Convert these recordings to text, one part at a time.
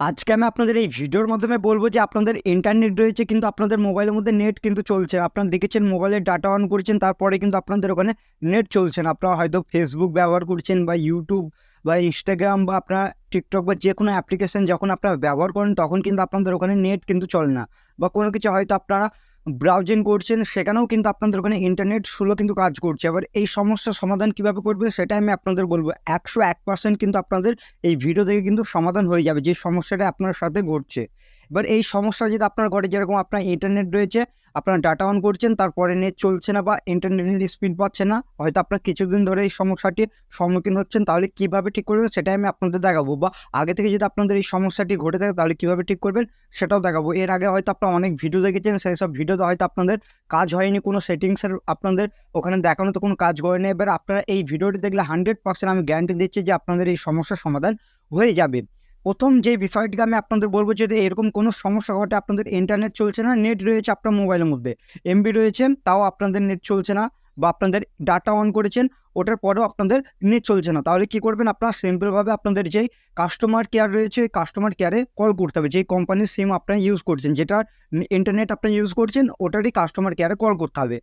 আজকে আমি আপনাদের এই ভিডিওর মাধ্যমে বলব যে আপনাদের ইন্টারনেট রয়েছে, কিন্তু আপনাদের মোবাইলের মধ্যে নেট কিন্তু চলছে। আপনারা দেখেছেন মোবাইলে ডাটা অন করেছেন, তারপরে কিন্তু আপনাদের ওখানে নেট চলছে না। আপনারা হয়তো ফেসবুক ব্যবহার করছেন বা ইউটিউব বা ইনস্টাগ্রাম বা আপনার টিকটক বা যে কোনো অ্যাপ্লিকেশান যখন আপনারা ব্যবহার করেন, তখন কিন্তু আপনাদের ওখানে নেট কিন্তু চলে না বা কোনো কিছু হয়তো আপনারা ব্রাউজিং করছেন, সেখানেও কিন্তু আপনাদের ওখানে ইন্টারনেট স্লো কিন্তু কাজ করছে। এবার এই সমস্যার সমাধান কীভাবে করবে সেটা আমি আপনাদের বলব। ১০১% কিন্তু আপনাদের এই ভিডিও থেকে কিন্তু সমাধান হয়ে যাবে, যে সমস্যাটা আপনার সাথে ঘটছে। এবার এই সমস্যা যদি আপনার ঘরে যেরকম আপনার ইন্টারনেট রয়েছে, আপনার ডাটা অন করছেন তারপরে নেট চলছে না বা ইন্টারনেটের স্পিড পাচ্ছে না। হয়তো আপনার কিছুদিন ধরে এই সমস্যাটির সম্মুখীন হচ্ছেন তাহলে কীভাবে ঠিক করবেন সেটাই আমি আপনাদের দেখাবো বা আগে থেকে যদি আপনাদের এই সমস্যাটি ঘটে থাকে তাহলে কীভাবে ঠিক করবেন সেটাও দেখাবো। এর আগে হয়তো আপনারা অনেক ভিডিও দেখেছেন সেইসব ভিডিওতে হয়তো আপনাদের কাজ হয়নি কোনো সেটিংসের আপনাদের ওখানে দেখানো তো কোনো কাজ করে করেনি। এবার আপনারা এই ভিডিওটি দেখলে 100% আমি গ্যারান্টি দিচ্ছি যে আপনাদের এই সমস্যার সমাধান হয়ে যাবে। ১ম যে বিষয়টিকে আমি আপনাদের বলব যে এরকম কোনো সমস্যা ঘটে আপনাদের ইন্টারনেট চলছে না, নেট রয়েছে আপনার মোবাইলের মধ্যে, এমবি রয়েছে তাও আপনাদের নেট চলছে না বা আপনাদের ডাটা অন করেছেন ওটার পরেও আপনাদের নেট চলছে না। তাহলে কী করবেন আপনারা সিম্পলভাবে আপনাদের যেই কাস্টমার কেয়ার রয়েছে ওই কাস্টমার কেয়ারে কল করতে হবে। যেই কোম্পানির সিম আপনারা ইউজ করছেন যেটা ইন্টারনেট আপনি ইউজ করছেন ওটারই কাস্টমার কেয়ারে কল করতে হবে।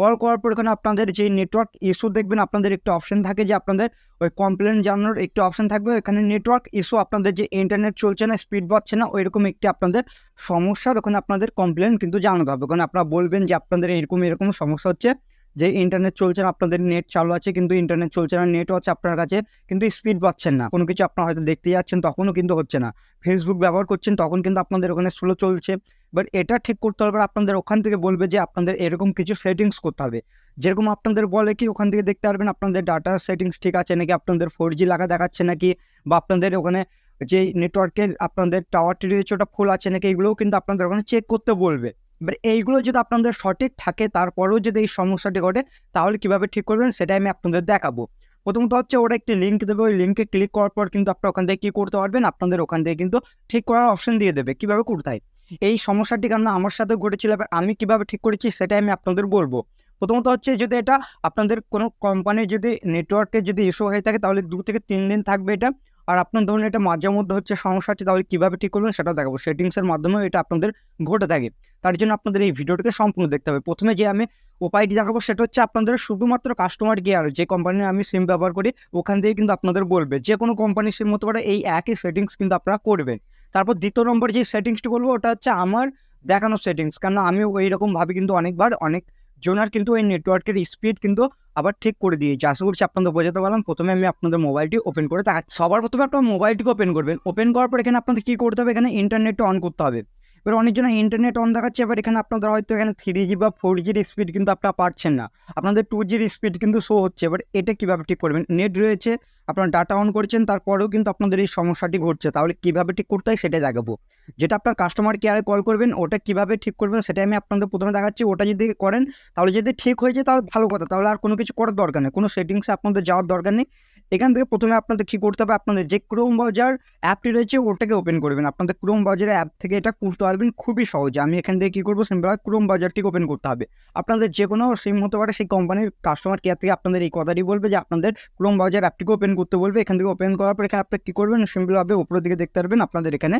কল করার পর এখানে আপনাদের যে নেটওয়ার্ক ইস্যু দেখবেন আপনাদের একটি অপশান থাকে যে আপনাদের ওই কমপ্লেন জানানোর একটি অপশন থাকবে। এখানে নেটওয়ার্ক ইস্যু আপনাদের যে ইন্টারনেট চলছে না, স্পিড পাচ্ছে না ওইরকম একটি আপনাদের সমস্যার ওখানে আপনাদের কমপ্লেন কিন্তু জানাতে হবে। ওখানে আপনারা বলবেন যে আপনাদের এরকম, এরকম সমস্যা হচ্ছে। যে ইন্টারনেট চলছে না, আপনাদের নেট চালু আছে কিন্তু ইন্টারনেট চলছে না, নেটও আছে আপনার কাছে কিন্তু স্পিড পাচ্ছেন না। কোনো কিছু আপনারা হয়তো দেখতে যাচ্ছেন তখনও কিন্তু হচ্ছে না। ফেসবুক ব্যবহার করছেন তখন কিন্তু আপনাদের ওখানে স্লো চলছে। বাট এটা ঠিক করতে হবে আপনাদের ওখান থেকে বলবে যে আপনাদের এরকম কিছু সেটিংস করতে হবে। যেরকম আপনাদের বলে কি ওখান থেকে দেখতে পারবেন আপনাদের ডাটা সেটিংস ঠিক আছে নাকি আপনাদের ফোর জি লাগা দেখাচ্ছে নাকি বা আপনাদের ওখানে যেই নেটওয়ার্কের আপনাদের টাওয়ারটি রয়েছে ওটা ফুল আছে নাকি এগুলোও কিন্তু আপনাদের ওখানে চেক করতে বলবে। এবার এইগুলো যদি আপনাদের সঠিক থাকে, তারপরেও যদি এই সমস্যাটি ঘটে, তাহলে কীভাবে ঠিক করবেন সেটাই আমি আপনাদের দেখাবো। প্রথমত হচ্ছে ওরা একটি লিঙ্ক দেবে, ওই লিঙ্কে ক্লিক করার পর কিন্তু আপনারা ওখান থেকে কী করতে পারবেন আপনাদের ওখান থেকে কিন্তু ঠিক করার অপশন দিয়ে দেবে কীভাবে কোথায়। এই সমস্যাটি কেন আমার সাথে ঘটেছিল এবার আমি কীভাবে ঠিক করেছি সেটাই আমি আপনাদের বলব। প্রথমত হচ্ছে যদি এটা আপনাদের কোনো কোম্পানির যদি নেটওয়ার্কের যদি ইস্যু হয়ে থাকে, তাহলে দু থেকে তিন দিন থাকবে এটা। আর আপনার ধরুন এটা মাঝে মধ্যে হচ্ছে সমস্যাটি তাহলে কীভাবে ঠিক করবেন সেটাও দেখাবো। সেটিংসের মাধ্যমেও এটা আপনাদের ঘটে থাকে। তার জন্য আপনাদের এই ভিডিওটিকে সম্পূর্ণ দেখতে হবে। প্রথমে যে আমি উপায়টি দেখাবো, সেটা হচ্ছে আপনাদের শুধুমাত্র কাস্টমার কেয়ার যে কোম্পানির আমি সিম ব্যবহার করি, ওখান থেকে কিন্তু আপনাদের বলবে। যে কোনো কোম্পানির সিম হতে পারে, এই একই সেটিংস কিন্তু আপনারা করবেন। তারপর দ্বিতীয় নম্বর যে সেটিংসটি বলব, ওটা হচ্ছে আমার দেখানো সেটিংস। কেননা আমি ওইরকমভাবে কিন্তু অনেকবার অনেক জনার কিন্তু ওই নেটওয়ার্কের স্পিড কিন্তু আবার ঠিক করে দিয়েছি। আশা করছি আপনাদের বোঝাতে পারলাম। প্রথমে আমি আপনাদের মোবাইলটি ওপেন করে তা সবার প্রথমে আপনার মোবাইলটিকে ওপেন করবেন। ওপেন করার পর এখানে আপনাদের কী করতে হবে এখানে ইন্টারনেটটা অন করতে হবে। এবার অনেকজনের ইন্টারনেট অন দেখাচ্ছে এবার এখানে আপনাদের হয়তো এখানে থ্রি জি বা ফোর জির স্পিড কিন্তু আপনারা পাচ্ছেন না। আপনাদের টু জির স্পিড কিন্তু শো হচ্ছে। এবার এটা কীভাবে ঠিক করবেন? নেট রয়েছে, আপনারা ডাটা অন করছেন তারপরেও কিন্তু আপনাদের এই সমস্যাটি ঘটছে। তাহলে কীভাবে ঠিক করতে হয় সেটাই দেখাবো। যেটা আপনার কাস্টমার কেয়ারে কল করবেন ওটা কীভাবে ঠিক করবেন সেটাই আমি আপনাদের প্রথমে দেখাচ্ছি। ওটা যদি করেন তাহলে যদি ঠিক হয়ে যায় তাহলে ভালো কথা। তাহলে আর কোনো কিছু করার দরকার নেই। কোনো সেটিংসে আপনাদের যাওয়ার দরকার নেই। এখান থেকে প্রথমে আপনাদের কী করতে হবে, আপনাদের যে ক্রোম ব্রাউজার অ্যাপটি রয়েছে ওটাকে ওপেন করবেন। আপনাদের ক্রোম ব্রাউজারের অ্যাপ থেকে এটা করতে পারবেন খুবই সহজে। আমি এখান থেকে কী করব সিম্পলভাবে ক্রোম ব্রাউজারটিকে ওপেন করতে হবে। আপনাদের যে কোনো সিম হতে পারে, সেই কোম্পানির কাস্টমার কেয়ার থেকে আপনাদের এই কথাটি বলবে যে আপনাদের ক্রোম ব্রাউজার অ্যাপটিকে ওপেন করতে বলবে। এখান থেকে ওপেন করার পর এখানে আপনারা কী করবেন সিম্পলভাবে উপরের দিকে দেখতে পারবেন, আপনাদের এখানে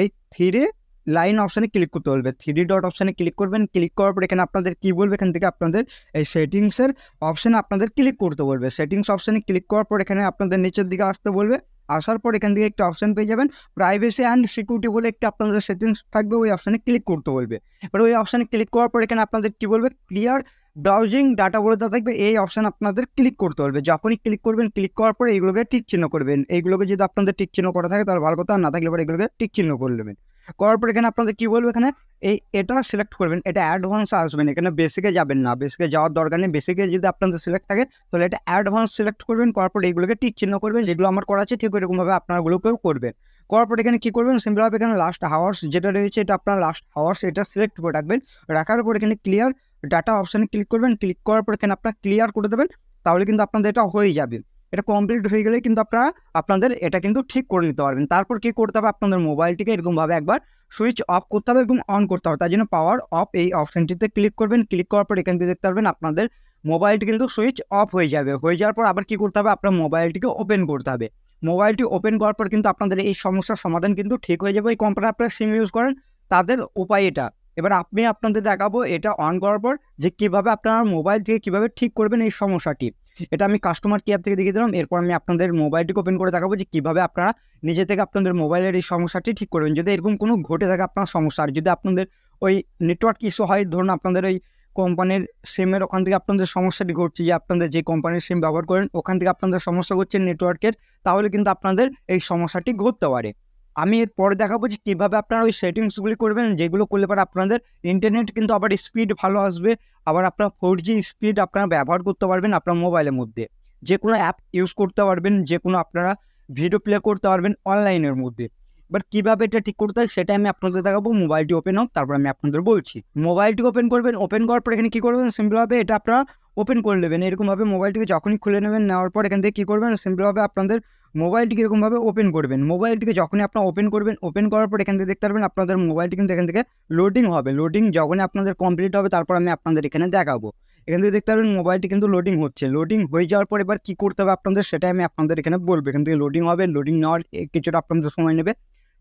এই 3 লাইন অপশানে ক্লিক করতে বলবে। 3 ডট অপশানে ক্লিক করবেন। ক্লিক করার পর এখানে আপনাদের কী বলবে এখান থেকে আপনাদের এই সেটিংসের অপশানে আপনাদের ক্লিক করতে বলবে। সেটিংস অপশানে ক্লিক করার পর এখানে আপনাদের নিচের দিকে আসতে বলবে। আসার পর এখান থেকে একটা অপশান পেয়ে যাবেন। প্রাইভেসি অ্যান্ড সিকিউরিটি বলে একটা আপনাদের সেটিংস থাকবে, ওই অপশানে ক্লিক করতে বলবে। এবার ওই অপশানে ক্লিক করার পর এখানে আপনাদের কী বলবে ক্লিয়ার ব্রাউজিং ডাটা বলে থাকবে, এই অপশান আপনাদের ক্লিক করতে বলবে। যখনই ক্লিক করবেন ক্লিক করার পরে এইগুলোকে টিক চিহ্ন করবেন। এইগুলোকে যদি আপনাদের টিক চিহ্ন করা থাকে, তাহলে ভালো কথা না থাকলে পরে এগুলোকে টিক চিহ্ন করে নেবেন। করার পর এখানে আপনাদের কী বলবে এখানে এই এটা সিলেক্ট করবেন। এটা অ্যাডভান্স আসবেন। এখানে বেসিকে যাবেন না। বেসিকে যাওয়ার দরকার নেই। বেসিকে যদি আপনাদের সিলেক্ট থাকে, তাহলে এটা অ্যাডভান্স সিলেক্ট করবেন। করার পর এইগুলোকে টিক চিহ্ন করবেন। যেগুলো আমার করা আছে ঠিক ওইরকমভাবে আপনারা ওগুলোকেও করবেন। করার পর এখানে কী করবেন সিম্পলভাবে এখানে লাস্ট হাওয়ার্স যেটা রয়েছে, এটা আপনার লাস্ট হাওয়ার্স এটা সিলেক্ট করে রাখবেন। রাখার পর এখানে ক্লিয়ার ডাটা অপশানে ক্লিক করবেন। ক্লিক করার পর এখানে আপনারা ক্লিয়ার করে দেবেন। তাহলে কিন্তু আপনাদের এটা হয়ে যাবে। এটা কমপ্লিট হয়ে গেলেই কিন্তু আপনারা আপনাদের এটা কিন্তু ঠিক করে নিতে পারবেন। তারপর কী করতে হবে আপনাদের মোবাইলটিকে এরকমভাবে একবার সুইচ অফ করতে হবে এবং অন করতে হবে। তার জন্য পাওয়ার অফ এই অপশানটিতে ক্লিক করবেন। ক্লিক করার পর এখান থেকে দেখতে পারবেন আপনাদের মোবাইলটি কিন্তু সুইচ অফ হয়ে যাবে। হয়ে যাওয়ার পর আবার কী করতে হবে আপনার মোবাইলটিকে ওপেন করতে হবে। মোবাইলটি ওপেন করার পর কিন্তু আপনাদের এই সমস্যার সমাধান কিন্তু ঠিক হয়ে যাবে এই কোম্পানি আপনারা সিম ইউজ করেন তাদের উপায় এটা এবার আপনি আপনাদের দেখাবো এটা অন করার পর যে কীভাবে আপনারা মোবাইল থেকে কীভাবে ঠিক করবেন এই সমস্যাটি এটা আমি কাস্টমার কেয়ার থেকে দেখিয়ে দিলাম। এরপর আমি আপনাদের মোবাইলটিকে ওপেন করে দেখাবো যে কীভাবে আপনারা নিজে থেকে আপনাদের মোবাইলের এই সমস্যাটি ঠিক করবেন যদি এরকম কোনো ঘটে থাকে আপনার সমস্যা, আর যদি আপনাদের ওই নেটওয়ার্ক ইস্যু হয়, ধরুন আপনাদের ওই কোম্পানির সিমের ওখান থেকে আপনাদের সমস্যাটি ঘটছে, যে আপনাদের যে কোম্পানির সিম ব্যবহার করেন, ওখান থেকে আপনাদের সমস্যা ঘটছে নেটওয়ার্কের তাহলে কিন্তু আপনাদের এই সমস্যাটি ঘটতে পারে। আমি এর পরে দেখাবো যে কীভাবে আপনারা ওই সেটিংসগুলি করবেন, যেগুলো করলে পরে আপনাদের ইন্টারনেট কিন্তু আবার স্পিড ভালো আসবে, আবার আপনার ফোর জি স্পিড আপনারা ব্যবহার করতে পারবেন আপনার মোবাইলের মধ্যে। যে কোনো অ্যাপ ইউজ করতে পারবেন, যে কোনো আপনারা ভিডিও প্লে করতে পারবেন অনলাইনের মধ্যে। এবার কীভাবে এটা ঠিক করতে হয় সেটা আমি আপনাদের দেখাবো মোবাইলটি ওপেন হোক, তারপর আমি আপনাদের বলছি। মোবাইলটি ওপেন করবেন ওপেন করার পর এখানে কী করবেন? সিম্পলভাবে এটা আপনারা ওপেন করে নেবেন। এরকমভাবে মোবাইলটিকে যখনই খুলে নেবেন, নেওয়ার পর এখান থেকে কী করবেন? সিম্পলভাবে আপনাদের মোবাইলটিকে এরকমভাবে ওপেন করবেন। মোবাইলটিকে যখনই আপনারা ওপেন করবেন ওপেন করার পর এখান থেকে দেখতে পারবেন আপনাদের মোবাইলটি কিন্তু এখান থেকে লোডিং হবে। লোডিং যখনই আপনাদের কমপ্লিট হবে, তারপর আমি আপনাদের এখানে দেখাবো। এখান থেকে দেখতে পারবেন মোবাইলটি কিন্তু লোডিং হচ্ছে। লোডিং হয়ে যাওয়ার পর এবার কী করতে হবে আপনাদের, সেটাই আমি আপনাদের এখানে বলব। এখান থেকে লোডিং হবে লোডিং নেওয়ার কিছুটা আপনাদের সময় নেবে।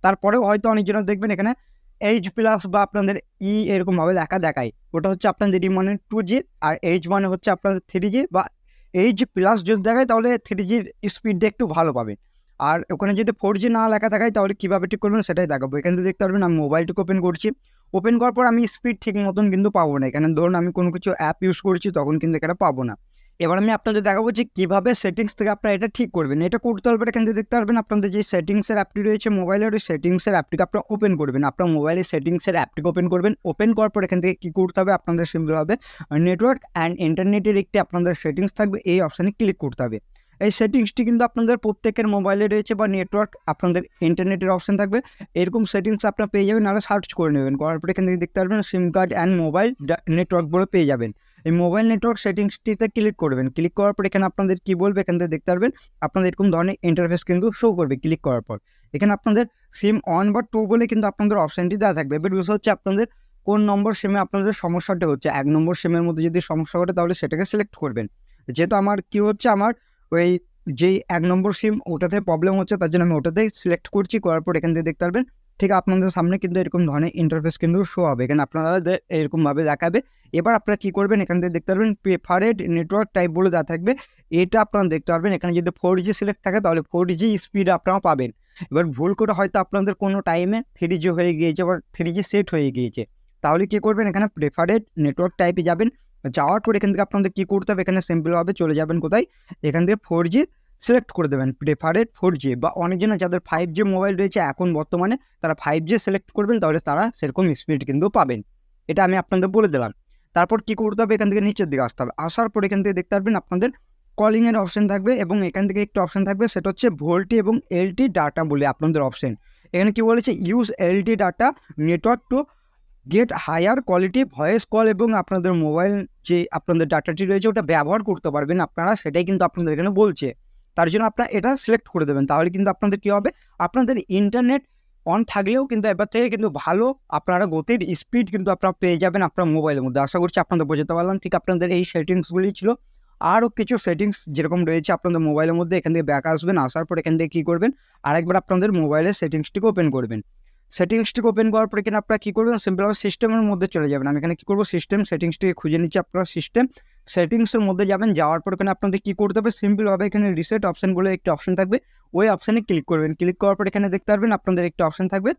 তারপরেও হয়তো অনেকজন দেখবেন এখানে এইচ প্লাস বা আপনাদের ই এরকমভাবে লেখা দেখায়। ওটা হচ্ছে আপনাদের ডি মানে টু জি আর এইচ মানে হচ্ছে আপনাদের থ্রি জি বা এইচ প্লাস যদি দেখায় তাহলে থ্রি জির স্পিডটা একটু ভালো পাবেন আর ওখানে যদি ফোর জি না লেখা দেখায় তাহলে কীভাবে ঠিক করবেন সেটাই দেখাবো। এখানে দেখতে পারবেন আমি মোবাইলটিকে ওপেন করছি। ওপেন করার পর আমি স্পিড ঠিক মতন কিন্তু পাবো না। এখানে ধরুন আমি কোনো কিছু অ্যাপ ইউজ করছি তখন কিন্তু এখানে পাবো না। এবার আমি আপনাদের দেখাবো যে কীভাবে সেটিংস থেকে আপনারা এটা ঠিক করবেন। এটা করতে হবে এখান থেকে দেখতে পারবেন আপনাদের যে সেটিংসের অ্যাপটি রয়েছে মোবাইলের ওই সেটিংসের অ্যাপটিকে আপনারা ওপেন করবেন। আপনার মোবাইলের সেটিংসের অ্যাপটিকে ওপেন করবেন। ওপেন করার পর এখান থেকে কী করতে হবে? আপনাদের সিম্পল হবে নেটওয়ার্ক অ্যান্ড ইন্টারনেটের একটি আপনাদের সেটিংস থাকবে। এই অপশানে ক্লিক করতে হবে। এই সেটিংসটি কিন্তু আপনাদের প্রত্যেকের মোবাইলে রয়েছে বা নেটওয়ার্ক আপনাদের ইন্টারনেটের অপশান থাকবে। এরকম সেটিংস আপনারা পেয়ে যাবেন। নাহলে সার্চ করে নেবেন। করার পর এখান থেকে দেখতে পারবেন SIM card and mobile network বলে পেয়ে যাবেন। এই মোবাইল নেটওয়ার্ক সেটিংসটিতে ক্লিক করবেন। ক্লিক করার পর এখানে আপনাদের কী বলবে? এখান থেকে দেখতে পারবেন, আপনাদের এরকম ধরনের ইন্টারফেস কিন্তু শো করবে ক্লিক করার পর। এখানে আপনাদের সিম অন বা টু বলে কিন্তু আপনাদের অপশানটি দেওয়া থাকবে। এবার বিষয় হচ্ছে আপনাদের কোন নম্বর সিমে আপনাদের সমস্যাটা হচ্ছে। এক নম্বর সিমের মধ্যে যদি সমস্যা ঘটে তাহলে সেটাকে সিলেক্ট করবেন। যেহেতু আমার কী হচ্ছে? আমার ওই যেই এক নম্বর সিম ওটাতে প্রবলেম হচ্ছে, তার জন্য আমি ওটাতেই সিলেক্ট করছি। করার পর এখান থেকে দেখতে পারবেন ঠিক আপনাদের সামনে কিন্তু এরকম ধরনের ইন্টারফেস কিন্তু শো হবে। এখানে আপনারা এরকমভাবে দেখাবে। এবার আপনারা কী করবেন? এখান থেকে দেখতে পারবেন প্রেফারেড নেটওয়ার্ক টাইপ বলে দেওয়া থাকবে। এটা আপনারা দেখতে পারবেন। এখানে যদি ফোর জি সিলেক্ট থাকে, তাহলে ফোর জি স্পিড আপনারা পাবেন। এবার ভুল করে হয়তো আপনাদের কোনো টাইমে থ্রি জি হয়ে গিয়েছে বা থ্রি জি সেট হয়ে গিয়েছে। তাহলে কী করবেন? এখানে প্রেফারেড নেটওয়ার্ক টাইপে যাবেন। যাওয়ার পর এখান থেকে আপনাদের কী করতে হবে? এখানে সিম্পলভাবে চলে যাবেন কোথায়? এখান থেকে ফোর জি সিলেক্ট করে দেবেন প্রেফারেড ফোর জি বা অনেকজনের যাদের ফাইভ জি মোবাইল রয়েছে এখন বর্তমানে তারা ফাইভ জি সিলেক্ট করবেন, তাহলে তারা সেরকম স্পিড কিন্তু পাবেন। এটা আমি আপনাদের বলে দিলাম। তারপর কী করতে হবে? এখান থেকে নিচের দিকে আসতে হবে। আসার পর এখান থেকে দেখতে পারবেন আপনাদের কলিংয়ের অপশান থাকবে এবং এখান থেকে একটা অপশান থাকবে, সেটা হচ্ছে ভোল্টি এবং এলটি ডাটা বলে আপনাদের অপশান এখানে কি বলেছে? Use LTE data network to get higher quality voice call এবং আপনাদের মোবাইল যে আপনাদের ডাটাটি রয়েছে, ওটা ব্যবহার করতে পারবেন। আপনারা সেটাই কিন্তু আপনাদের এখানে বলছে। তার জন্য আপনারা এটা সিলেক্ট করে দেবেন। তাহলে কিন্তু আপনাদের কী হবে? আপনাদের ইন্টারনেট অন থাকলেও কিন্তু এবার থেকে কিন্তু ভালো আপনারা গতির স্পিড কিন্তু আপনারা পেয়ে যাবেন আপনার মোবাইলের মধ্যে। আশা করছি আপনাদের বোঝাতে পারলাম। ঠিক আপনাদের এই সেটিংসগুলি ছিল। আরও কিছু সেটিংস যেরকম রয়েছে আপনাদের মোবাইলের মধ্যে এখান থেকে ব্যাক আসবেন, আসার পর এখান থেকে কী করবেন? আরেকবার আপনাদের মোবাইলের সেটিংসটিকে ওপেন করবেন। সেটিংসটিকে ওপেন করার পর এখানে আপনারা কী করবেন? সিম্পলভাবে সিস্টেমের মধ্যে চলে যাবেন। আমি এখানে কী করব? সিস্টেম সেটিংসটিকে খুঁজে নিচ্ছি আপনার সিস্টেম সেটিংসের মধ্যে যাবেন। যাওয়ার পর এখানে আপনাদের কী করতে হবে? সিম্পলভাবে এখানে রিসেট অপশান বলে একটি অপশান থাকবে। ওই অপশানে ক্লিক করবেন। ক্লিক করার পর এখানে দেখতে পারবেন আপনাদের একটি অপশান থাকবে।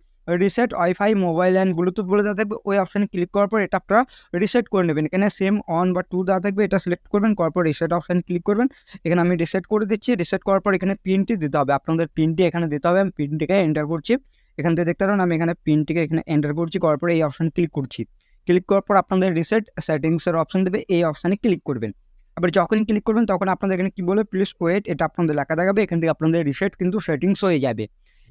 Reset wifi mobile and Bluetooth বলে দেওয়া থাকবে। ওই অপশানে ক্লিক করার পর এটা আপনারা রিসেট করে নেবেন। এখানে সেম অন বা টু দেওয়া থাকবে। এটা সিলেক্ট করবেন। করার পর রিসেট অপশানে ক্লিক করবেন। এখানে আমি রিসেট করে দিচ্ছি। রিসেট করার পর এখানে পিনটি দিতে হবে। আপনাদের পিনটি এখানে দিতে হবে। আমি পিনটিকে এন্টার করছি। এখান থেকে দেখতে পারেন আমি এখানে পিনটিকে এখানে এন্টার করছি, করার পরে এই অপশানে ক্লিক করছি। ক্লিক করার পর আপনাদের রিসেট সেটিংসের অপশান দেবে, এই অপশানে ক্লিক করবেন। আবার যখনই ক্লিক করবেন, তখন আপনাদের এখানে কী বলবে? প্লিজ ওয়েট এটা আপনাদের লেখা দেখাবে, এখান থেকে আপনাদের রিসেট কিন্তু সেটিংস হয়ে যাবে।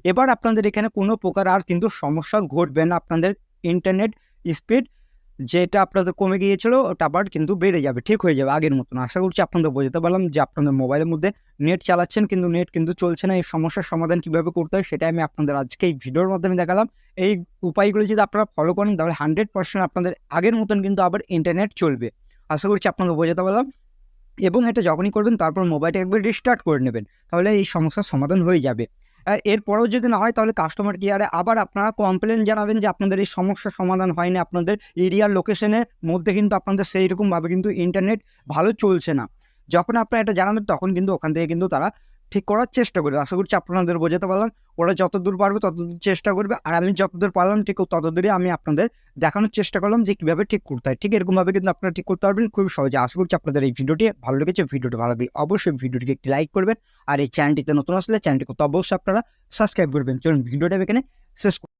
এবার আপনাদের এখানে কোনো প্রকার আর কিন্তু সমস্যা ঘটবে না, আপনাদের ইন্টারনেট স্পিড যেটা আপনাদের কমে গিয়েছিল, ওটা আবার কিন্তু বেড়ে যাবে, ঠিক হয়ে যাবে আগের মতন। আশা করছি আপনাদের বোঝাতে পারলাম যে আপনাদের মোবাইলের মধ্যে নেট চালাচ্ছেন কিন্তু নেট কিন্তু চলছে না, এই সমস্যার সমাধান কীভাবে করতে হয় সেটাই আমি আপনাদের আজকে এই ভিডিওর মাধ্যমে দেখালাম। এই উপায়গুলো যদি আপনারা ফলো করেন, তাহলে হান্ড্রেড পার্সেন্ট আপনাদের আগের মতন কিন্তু আবার ইন্টারনেট চলবে। আশা করছি আপনাদের বোঝাতে পারলাম। এবং এটা যখনই করবেন, তারপর মোবাইলটা একবার রিস্টার্ট করে নেবেন, তাহলে এই সমস্যার সমাধান হয়ে যাবে। এরপরেও যদি না হয় তাহলে কাস্টমার কেয়ারে আবার আপনারা কমপ্লেন জানাবেন যে আপনাদের এই সমস্যার সমাধান হয়নি, আপনাদের এরিয়ার লোকেশনের মধ্যে কিন্তু আপনাদের সেই রকমভাবে কিন্তু ইন্টারনেট ভালো চলছে না। যখন আপনারা এটা জানাবেন, তখন কিন্তু ওখান থেকে কিন্তু তারা ঠিক করার চেষ্টা করবে। আশা করছি আপনাদের বোঝাতে পারলাম। ওরা যতদূর পারবে ততদূর চেষ্টা করবে। আর আমি যতদূর পারলাম, ঠিক ততদূরই আমি আপনাদের দেখানোর চেষ্টা করলাম যে কীভাবে ঠিক করতে হয়। ঠিক এরকমভাবে কিন্তু আপনারা ঠিক করতে পারবেন খুব সহজে। আশা করছি আপনাদের এই ভিডিওটি ভালো লেগেছে। ভিডিওটি ভালো লাগলে অবশ্যই ভিডিওটিকে একটি লাইক করবেন। আর এই চ্যানেলটিতে নতুন আসলে চ্যানেলটি করতে অবশ্যই আপনারা সাবস্ক্রাইব করবেন। চলুন, ভিডিওটা এখানে শেষ।